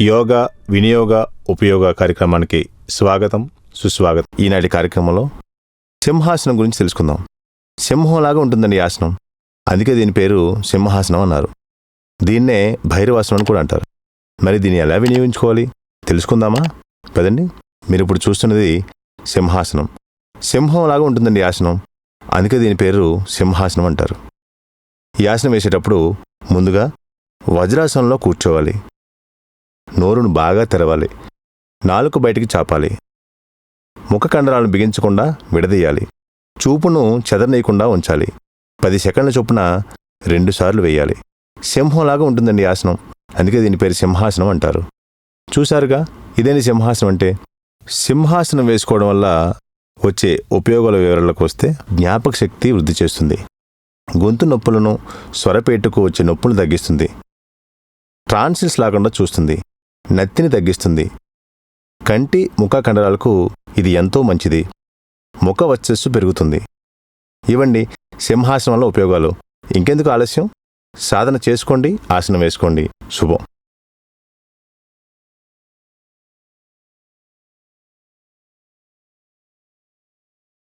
యోగా వినియోగ ఉపయోగ కార్యక్రమానికి స్వాగతం సుస్వాగతం. ఈనాటి కార్యక్రమంలో సింహాసనం గురించి తెలుసుకుందాం. సింహంలాగా ఉంటుందండి ఆసనం. అందుకే దీని పేరు సింహాసనం అన్నారు. దీన్నే భైరవాసనం అని కూడా అంటారు. మరి దీన్ని ఎలా వినియోగించుకోవాలి? తెలుసుకుందామా? కదండి మీరు ఇప్పుడు చూస్తున్నది సింహాసనం. సింహంలాగా ఉంటుందండి ఆసనం. అందుకే దీని పేరు సింహాసనం అంటారు. ఈ ఆసనం వేసేటప్పుడు ముందుగా వజ్రాసనంలో కూర్చోవాలి. నోరును బాగా తెరవాలి. నాలుక బయటికి చాపాలి. ముఖ కండరాలను బిగించకుండా విడదీయాలి. చూపును చెదరనీయకుండా ఉంచాలి. పది సెకండ్ల చొప్పున రెండుసార్లు వేయాలి. సింహంలాగా ఉంటుందండి ఆసనం. అందుకే దీని పేరు సింహాసనం అంటారు. చూశారుగా? ఇదేని సింహాసనం అంటే? సింహాసనం వేసుకోవడం వల్ల వచ్చే ఉపయోగాల వివరాలకు వస్తే జ్ఞాపక శక్తి వృద్ధి చేస్తుంది. గొంతు నొప్పులను స్వరపేటుకు వచ్చే నొప్పులు తగ్గిస్తుంది. ట్రాన్సిల్స్ లేకుండా చూస్తుంది. నత్తిని తగ్గిస్తుంది. కంటి ముఖ కండరాలకు ఇది ఎంతో మంచిది. ముఖ వచ్చస్సు పెరుగుతుంది. ఇవ్వండి సింహాసనం వల్ల ఉపయోగాలు. ఇంకెందుకు ఆలస్యం? సాధన చేసుకోండి ఆసనం వేసుకోండి. శుభం.